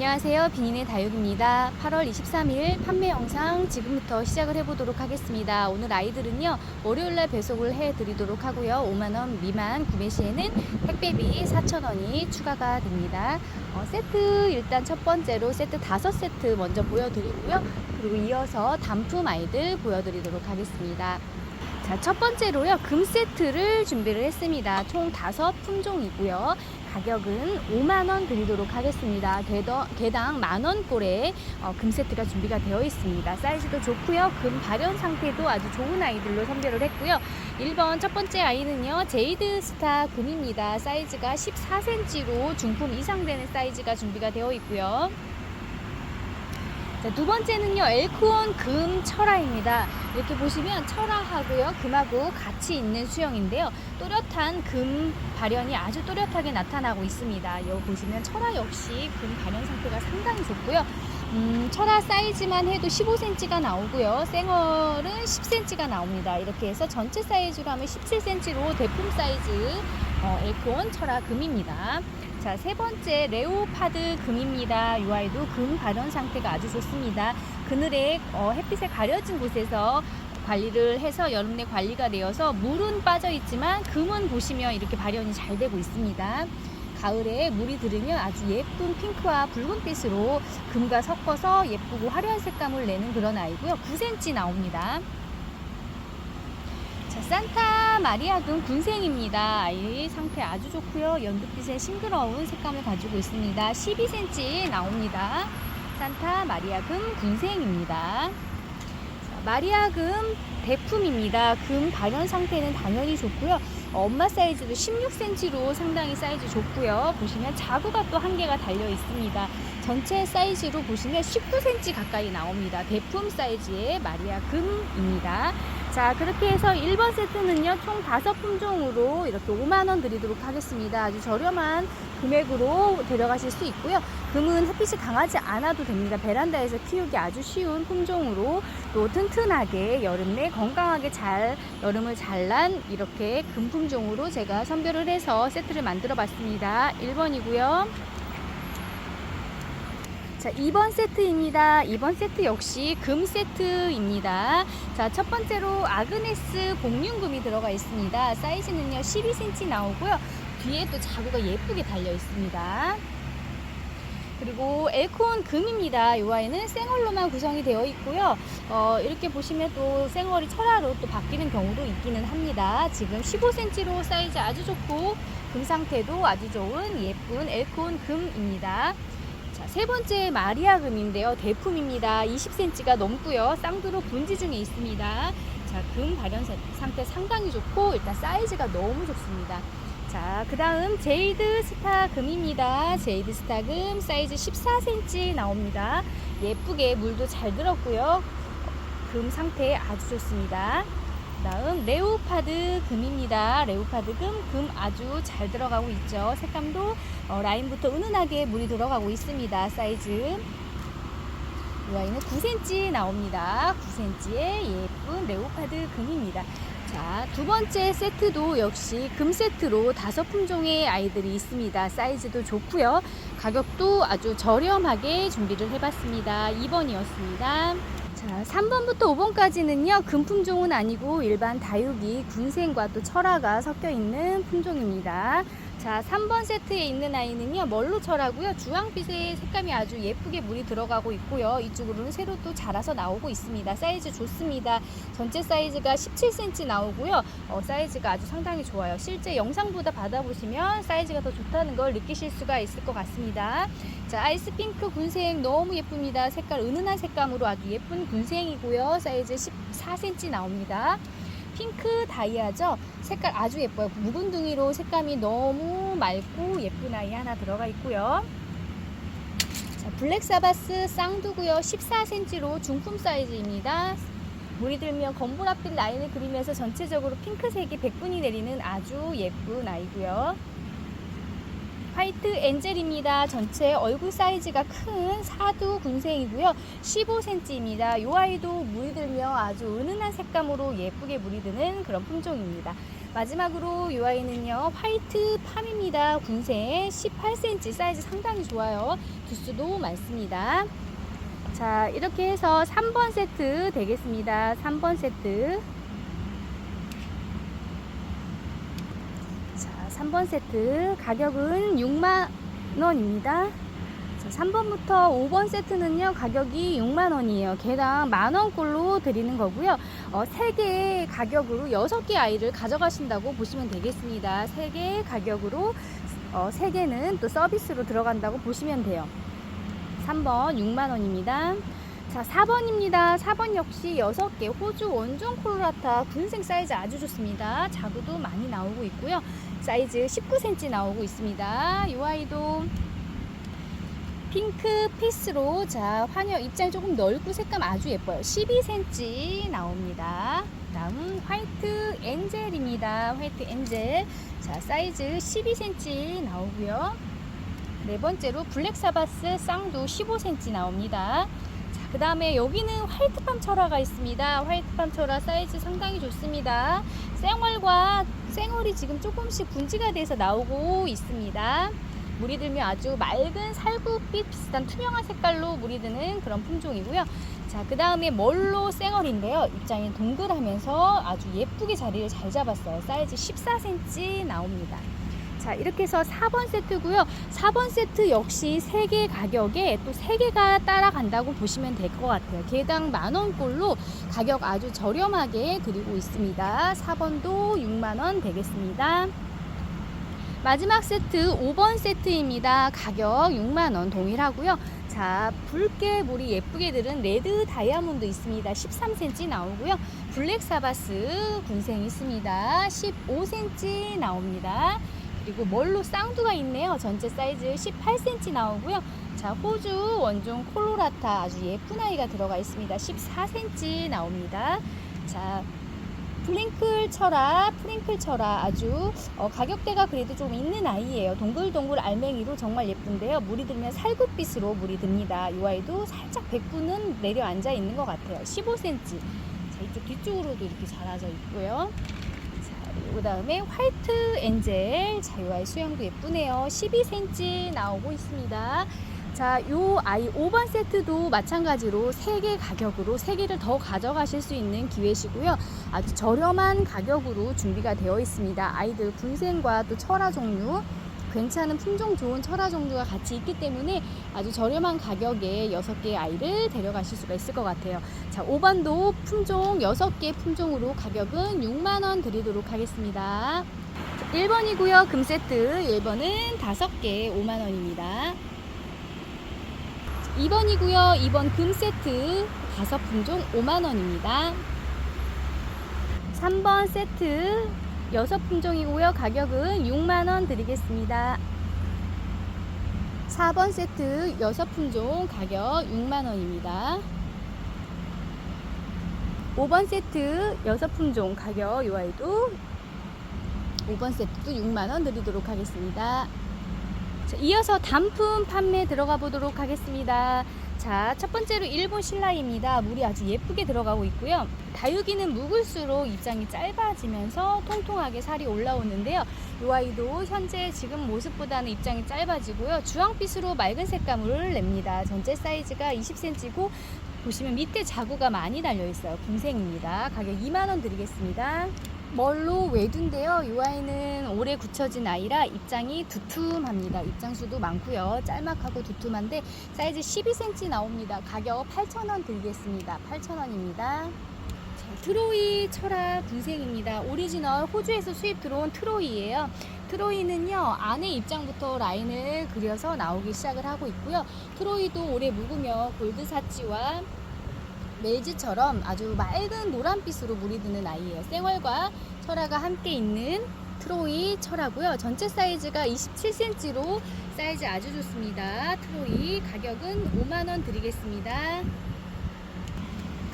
안녕하세요. 비닌의 다육입니다. 8월 23일 판매 영상 지금부터 시작을 해보도록 하겠습니다. 오늘 아이들은요, 월요일날 배송을 해드리도록 하고요. 5만원 미만 구매 시에는 택배비 4,000원이 추가가 됩니다. 어, 세트 일단 첫 번째로 세트 5세트 먼저 보여드리고요. 그리고 이어서 단품 아이들 보여드리도록 하겠습니다. 자, 첫 번째로요, 금 세트를 준비를 했습니다. 총 다섯 품종이고요. 가격은 5만원 드리도록 하겠습니다. 개당 만원 꼴에 어, 금 세트가 준비가 되어 있습니다. 사이즈도 좋고요. 금 발현 상태도 아주 좋은 아이들로 선별을 했고요. 1번 첫 번째 아이는요, 제이드 스타 금입니다. 사이즈가 14cm로 중품 이상 되는 사이즈가 준비가 되어 있고요. 자, 두 번째는요, 엘크온 금 철화입니다. 이렇게 보시면 철화하고요, 금하고 같이 있는 수영인데요. 또렷한 금 발현이 아주 또렷하게 나타나고 있습니다. 여기 보시면 철화 역시 금 발현 상태가 상당히 좋고요. 음, 철화 사이즈만 해도 15cm가 나오고요. 생얼은 10cm가 나옵니다. 이렇게 해서 전체 사이즈로 하면 17cm로 대품 사이즈 어, 엘크온 철화 금입니다. 자, 세 번째 레오파드 금입니다. 이 아이도 금 발현 상태가 아주 좋습니다. 그늘에 어, 햇빛에 가려진 곳에서 관리를 해서 여름 내 관리가 되어서 물은 빠져 있지만 금은 보시면 이렇게 발현이 잘 되고 있습니다. 가을에 물이 들으면 아주 예쁜 핑크와 붉은빛으로 금과 섞어서 예쁘고 화려한 색감을 내는 그런 아이고요. 9cm 나옵니다. 자, 산타 마리아금 군생입니다. 아이 상태 아주 좋고요. 연두빛의 싱그러운 색감을 가지고 있습니다. 12cm 나옵니다. 산타 마리아금 군생입니다. 자, 마리아금 대품입니다. 금 발현 상태는 당연히 좋고요. 어, 엄마 사이즈도 16cm로 상당히 사이즈 좋고요. 보시면 자구가 또 한 개가 달려 있습니다. 전체 사이즈로 보시면 19cm 가까이 나옵니다. 대품 사이즈의 마리아 금입니다. 자, 그렇게 해서 1번 세트는요, 총 5품종으로 이렇게 5만원 드리도록 하겠습니다. 아주 저렴한 금액으로 데려가실 수 있고요. 금은 햇빛이 강하지 않아도 됩니다. 베란다에서 키우기 아주 쉬운 품종으로 또 튼튼하게 여름 내 건강하게 잘 여름을 잘난 이렇게 금 품종으로 제가 선별을 해서 세트를 만들어 봤습니다. 1번이고요. 자, 2번 세트입니다. 2번 세트 역시 금 세트입니다. 자, 첫 번째로 아그네스 복륜금이 들어가 있습니다. 사이즈는요, 12cm 나오고요. 뒤에 또 자구가 예쁘게 달려 있습니다. 그리고 엘콘 금입니다. 이 아이는 생얼로만 구성이 되어 있고요. 어, 이렇게 보시면 또 생얼이 철화로 또 바뀌는 경우도 있기는 합니다. 지금 15cm로 사이즈 아주 좋고 금 상태도 아주 좋은 예쁜 엘콘 금입니다. 자, 세 번째 마리아 금인데요. 대품입니다. 20cm가 넘고요. 쌍두로 분지 중에 있습니다. 자, 금 발현 상태 상당히 좋고 일단 사이즈가 너무 좋습니다. 자, 그 다음 제이드 스타 금입니다. 제이드 스타 금 사이즈 14cm 나옵니다. 예쁘게 물도 잘 들었고요. 금 상태 아주 좋습니다. 그 다음 레오파드 금입니다. 레오파드 금, 금 아주 잘 들어가고 있죠. 색감도 어, 라인부터 은은하게 물이 들어가고 있습니다. 사이즈. 이 아이는 9cm 나옵니다. 9cm의 예쁜 레오파드 금입니다. 자, 두 번째 세트도 역시 금 세트로 다섯 품종의 아이들이 있습니다. 사이즈도 좋고요. 가격도 아주 저렴하게 준비를 해봤습니다. 2번이었습니다. 자, 3번부터 5번까지는요, 금품종은 아니고 일반 다육이 군생과 또 철화가 섞여 있는 품종입니다. 자, 3번 세트에 있는 아이는요, 멀로 철하고요. 주황빛의 색감이 아주 예쁘게 물이 들어가고 있고요. 이쪽으로는 새로 또 자라서 나오고 있습니다. 사이즈 좋습니다. 전체 사이즈가 17cm 나오고요. 어, 사이즈가 아주 상당히 좋아요. 실제 영상보다 받아보시면 사이즈가 더 좋다는 걸 느끼실 수가 있을 것 같습니다. 자, 아이스 핑크 군생 너무 예쁩니다. 색깔 은은한 색감으로 아주 예쁜 군생이고요. 사이즈 14cm 나옵니다. 핑크 다이아죠. 색깔 아주 예뻐요. 묵은둥이로 색감이 너무 맑고 예쁜 아이 하나 들어가 있고요. 자, 블랙 사바스 쌍두고요. 14cm로 중품 사이즈입니다. 물이 들면 검보랏빛 라인을 그리면서 전체적으로 핑크색이 백분이 내리는 아주 예쁜 아이고요. 화이트 엔젤입니다. 전체 얼굴 사이즈가 큰 사두 군생이고요. 15cm입니다. 이 아이도 물이 들며 아주 은은한 색감으로 예쁘게 물이 드는 그런 품종입니다. 마지막으로 이 아이는요 화이트 팜입니다. 군생 18cm 사이즈 상당히 좋아요. 두수도 많습니다. 자 이렇게 해서 3번 세트 되겠습니다. 3번 세트 자 3번 세트 가격은 6만 원입니다. 자, 3번부터 5번 세트는요 가격이 6만 원이에요. 개당 만 원꼴로 드리는 거고요. 어, 3개 가격으로 6개 아이를 가져가신다고 보시면 되겠습니다. 3개 가격으로 어, 3개는 또 서비스로 들어간다고 보시면 돼요. 3번 6만 원입니다. 자, 4번입니다. 4번 역시 6개 호주 원종 콜로라타 군생 사이즈 아주 좋습니다. 자구도 많이 나오고 있고요. 사이즈 19cm 나오고 있습니다. 이 아이도 핑크 피스로 자 환여 입장이 조금 넓고 색감 아주 예뻐요. 12cm 나옵니다. 다음 화이트 엔젤입니다. 화이트 엔젤. 자 사이즈 12cm 나오고요. 네 번째로 블랙 사바스 쌍두 15cm 나옵니다. 그 다음에 여기는 화이트팜 철화가 있습니다. 화이트팜 철화 사이즈 상당히 좋습니다. 생얼과 생얼이 지금 조금씩 분지가 돼서 나오고 있습니다 물이 들면 아주 맑은 살구빛 비슷한 투명한 색깔로 물이 드는 그런 품종이고요. 자, 그 다음에 멀로 쌩얼인데요. 입장이 동글하면서 아주 예쁘게 자리를 잘 잡았어요. 사이즈 14cm 나옵니다. 자, 이렇게 해서 4번 세트고요. 4번 세트 역시 3개 가격에 또 3개가 따라간다고 보시면 될 것 같아요. 개당 만원꼴로 가격 아주 저렴하게 드리고 있습니다. 4번도 6만원 되겠습니다. 마지막 세트 5번 세트입니다. 가격 6만원 동일하고요. 자, 붉게 물이 예쁘게 들은 레드 다이아몬드 있습니다. 13cm 나오고요. 블랙 사바스 군생 있습니다. 15cm 나옵니다. 그리고 멀로 쌍두가 있네요. 전체 사이즈 18cm 나오고요. 자, 호주 원종 콜로라타 아주 예쁜 아이가 들어가 있습니다. 14cm 나옵니다. 자, 프링클 철아, 프링클 철아 아주 어, 가격대가 그래도 좀 있는 아이예요. 동글동글 알맹이로 정말 예쁜데요. 물이 들면 살구빛으로 물이 듭니다. 이 아이도 살짝 백구는 내려앉아 있는 것 같아요. 15cm. 자, 이쪽 뒤쪽으로도 이렇게 자라져 있고요. 자, 그 다음에 화이트 엔젤. 자, 이 아이 수영도 예쁘네요. 12cm 나오고 있습니다. 자, 요 아이 5번 세트도 마찬가지로 3개 가격으로 3개를 더 가져가실 수 있는 기회시고요. 아주 저렴한 가격으로 준비가 되어 있습니다. 아이들 군생과 또 철화 종류 괜찮은 품종 좋은 철화 종류가 같이 있기 때문에 아주 저렴한 가격에 6개의 아이를 데려가실 수가 있을 것 같아요. 자, 5번도 품종 6개 품종으로 가격은 6만원 드리도록 하겠습니다. 1번이고요. 금 세트 1번은 5개 5만원입니다. 2번이고요. 2번 금 세트 5품종 5만원입니다. 3번 세트 6품종이고요. 가격은 6만원 드리겠습니다. 4번 세트 6품종 가격 6만원입니다. 5번 세트 6품종 가격 요 아이도 5번 세트도 6만원 드리도록 하겠습니다. 자, 이어서 단품 판매 들어가 보도록 하겠습니다. 자, 첫 번째로 일본 신라입니다. 물이 아주 예쁘게 들어가고 있고요. 다육이는 묵을수록 입장이 짧아지면서 통통하게 살이 올라오는데요. 이 아이도 현재 지금 모습보다는 입장이 짧아지고요. 주황빛으로 맑은 색감을 냅니다. 전체 사이즈가 20cm고 보시면 밑에 자구가 많이 달려 있어요. 군생입니다. 가격 2만 원 드리겠습니다. 멀로 외두인데요. 이 아이는 올해 굳혀진 아이라 입장이 두툼합니다. 입장수도 많고요. 짤막하고 두툼한데 사이즈 12cm 나옵니다. 가격 8,000원 드리겠습니다. 8,000원입니다. 트로이 철학 군생입니다. 오리지널 호주에서 수입 들어온 트로이예요. 트로이는요 안에 입장부터 라인을 그려서 나오기 시작을 하고 있고요. 트로이도 올해 묵으며 골드 사치와 멜지처럼 아주 맑은 노란빛으로 물이 드는 아이예요. 생얼과 철화가 함께 있는 트로이 철하고요. 전체 사이즈가 27cm로 사이즈 아주 좋습니다. 트로이 가격은 5만원 드리겠습니다.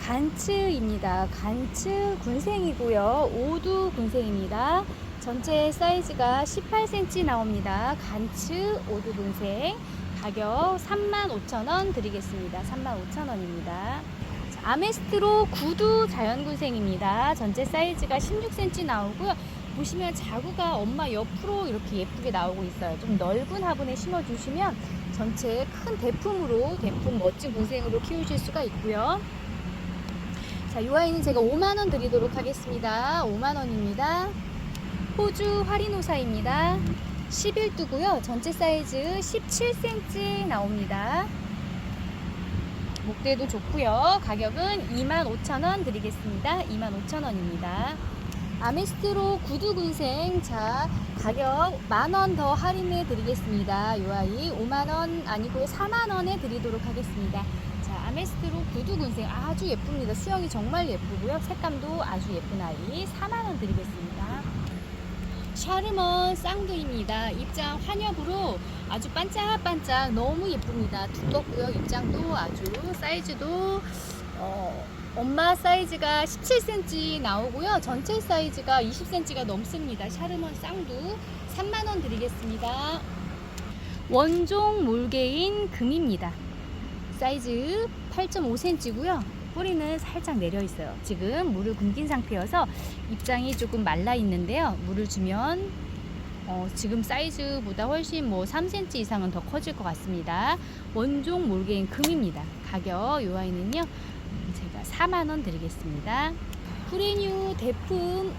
간츠입니다. 간츠 군생이고요. 오두 군생입니다. 전체 사이즈가 18cm 나옵니다. 간츠 오두분생 가격 35,000원 드리겠습니다. 35,000원입니다. 아메스트로 구두 자연군생입니다. 전체 사이즈가 16cm 나오고요. 보시면 자구가 엄마 옆으로 이렇게 예쁘게 나오고 있어요. 좀 넓은 화분에 심어주시면 전체 큰 대품으로 대품 멋진 군생으로 키우실 수가 있고요. 자, 이 아이는 제가 5만 원 드리도록 하겠습니다. 5만 원입니다. 호주 화리노사입니다. 11두고요. 전체 사이즈 17cm 나옵니다. 목대도 좋고요. 가격은 25,000원 드리겠습니다. 25,000원입니다. 아메스트로 구두 군생 자 가격 만원 더 할인해 드리겠습니다. 요 아이 5만 원 아니고 4만 원에 드리도록 하겠습니다. 자 아메스트로 구두 군생 아주 예쁩니다. 수영이 정말 예쁘고요. 색감도 아주 예쁜 아이 4만 원 드리겠습니다. 샤르먼 쌍두입니다. 입장 환엽으로 아주 반짝반짝 너무 예쁩니다. 두껍고요. 입장도 아주 사이즈도 어, 엄마 사이즈가 17cm 나오고요. 전체 사이즈가 20cm가 넘습니다. 샤르먼 쌍두 3만원 드리겠습니다. 원종 몰개인 금입니다. 사이즈 8.5cm고요. 뿌리는 살짝 내려 있어요. 지금 물을 굶긴 상태여서 입장이 조금 말라 있는데요. 물을 주면 어, 지금 사이즈보다 훨씬 뭐 3cm 이상은 더 커질 것 같습니다. 원종 몰개인 금입니다. 가격 요 아이는요. 제가 4만 원 드리겠습니다. 프레뉴 대품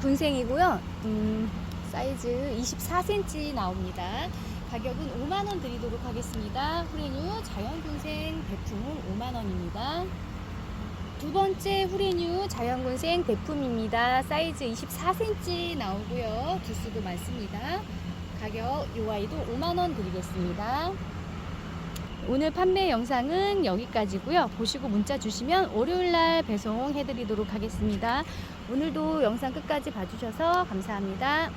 군생이고요. 음, 사이즈 24cm 나옵니다. 가격은 5만 원 드리도록 하겠습니다. 프레뉴 자연군생 대품은 5만 원입니다. 두 번째 후레뉴 자연군생 대품입니다. 사이즈 24cm 나오고요. 두수도 많습니다. 가격 요 아이도 5만 원 드리겠습니다. 오늘 판매 영상은 여기까지고요. 보시고 문자 주시면 월요일 날 배송해 드리도록 하겠습니다. 오늘도 영상 끝까지 봐주셔서 감사합니다.